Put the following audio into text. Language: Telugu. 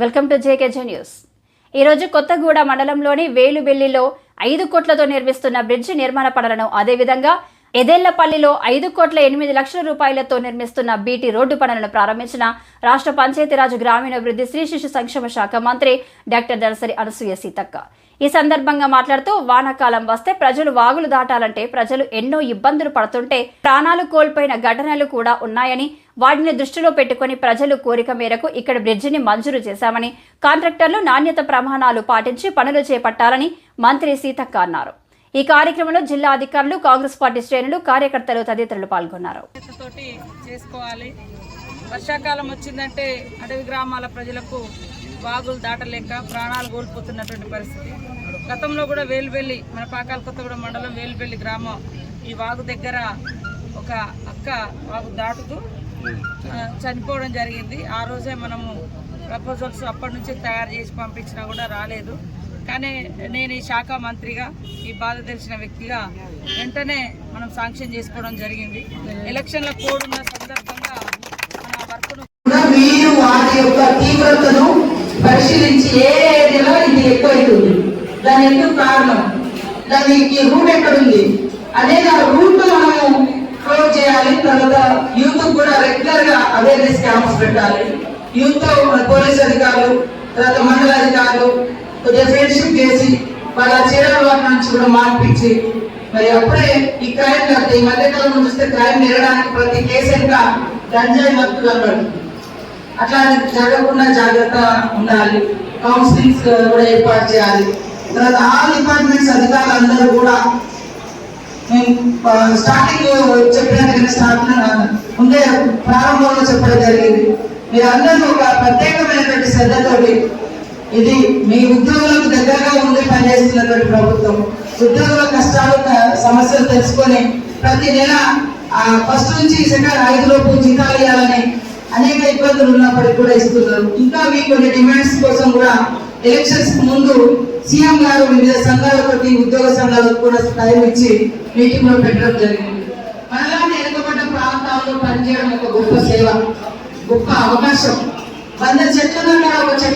Welcome to JKJ news. ఈరోజు కొత్తగూడ మండలంలోని వేలుబెల్లిలో ఐదు కోట్లతో నిర్మిస్తున్న బ్రిడ్జి నిర్మాణ పనులను అదేవిధంగా ఎదెళ్ళపల్లిలో ఐదు కోట్ల ఎనిమిది లక్షల రూపాయలతో నిర్మిస్తున్న బీటీ రోడ్డు పనులను ప్రారంభించిన రాష్ట్ర పంచాయతీరాజ్ గ్రామీణాభివృద్ధి స్త్రీ శిశు సంక్షేమ శాఖ మంత్రి డాక్టర్ దర్శరి అనసూయ సీతక్క. ఈ సందర్భంగా మాట్లాడుతూ వానాకాలం వస్తే ప్రజలు వాగులు దాటాలంటే ప్రజలు ఎన్నో ఇబ్బందులు పడుతుంటే ప్రాణాలు కోల్పోయిన ఘటనలు కూడా ఉన్నాయని వాటిని దృష్టిలో పెట్టుకుని ప్రజలు కోరిక మేరకు ఇక్కడ బ్రిడ్జిని మంజూరు చేశామని కాంట్రాక్టర్లు నాణ్యత ప్రమాణాలు పాటించి పనులు చేపట్టాలని మంత్రి సీతక్క అన్నారు. ఈ కార్యక్రమంలో జిల్లా అధికారులు కాంగ్రెస్ పార్టీ శ్రేణులు కార్యకర్తలు తదితరులు పాల్గొన్నారు. చేసుకోవాలి. వర్షాకాలం వచ్చిందంటే అడవి గ్రామాల ప్రజలకు వాగులు దాటలేక ప్రాణాలు కోల్పోతున్నటువంటి పరిస్థితి. గతంలో కూడా వేలుబెల్లి మన పాకాల కొత్తగూడెం మండలం వేలుబెల్లి గ్రామం ఈ వాగు దగ్గర ఒక అక్క వాగు దాటుతూ చనిపోవడం జరిగింది. ఆ రోజే మనము ప్రపోజల్స్ అప్పటి నుంచి తయారు చేసి పంపించినా కూడా రాలేదు. కానీ నేను ఈ శాఖ మంత్రిగా ఈ బాధ తెలిసిన వ్యక్తిగా వెంటనే మనం శాంక్షన్ చేసుకోవడం జరిగింది. ఎలక్షన్ల కోడ్ ఉన్న సందర్భంగా మన వర్క్ను మీరు వాటి యొక్క తీవ్రతను పరిశీలించి ఏ ఏరియాలో ఇది ఎక్కువైతుంది? దాని ఎందుకు కారణం? దానికి రూట్ ఎక్కడుంది? అదే ఆ రూట్ మనము క్లోజ్ చేయాలి. తర్వాత యూత్ కూడా రెగ్యులర్గా అవేర్నెస్ క్యాంప్స్ పెట్టాలి. యూత్తో పోలీస్ అధికారులు తర్వాత మండల అధికారులు కొద్దిగా ఫ్రెండ్షిప్ చేసి వాళ్ళ చీరల నుంచి కూడా మార్పించి మరి అప్పుడే ఈ క్రైమ్ ఈ మధ్యకాలంలో చూస్తే క్రైమ్ నెరడానికి ప్రతి కేసు ఎంత గంజాయి మత్తు కనబడుతుంది అట్లా జరగకుండా జాగ్రత్త ఉండాలి. కౌన్సిలింగ్స్ uh, కూడా ఏర్పాటు చేయాలి. తర్వాత ఆల్ డిపార్ట్మెంట్స్ అధికారులందరూ కూడా మేము స్టార్టింగ్ చెప్పడానికి స్థాపన ముందే ప్రారంభంలో చెప్పడం జరిగింది. మీరందరూ ఒక ప్రత్యేకమైనటువంటి శ్రద్ధతోటి ఇది మీ ఉద్యోగులకు దగ్గరగా ఉండి పనిచేస్తున్నటువంటి ప్రభుత్వం. ఉద్యోగుల కష్టాలు సమస్యలు తెలుసుకొని ప్రతి నెల ఫస్ట్ నుంచి సెకండ్ ఐదు లోపు జీతాలు ఇవ్వాలని అనేక ఇబ్బందులు ఉన్నప్పటికీ కూడా ఇస్తున్నారు. ఇంకా మీ కొన్ని డిమాండ్స్ కోసం కూడా ఎలక్షన్స్ ముందు సీఎం గారు వివిధ సంఘాలతోటి ఉద్యోగ సంఘాలకు కూడా టైం ఇచ్చి మీటింగ్లో పెట్టడం జరిగింది. మనలాంటి వెనుకబడ్డ ప్రాంతాల్లో పనిచేయడం ఒక గొప్ప సేవ గొప్ప అవకాశం. వంద చెట్ల ఒక చెట్టు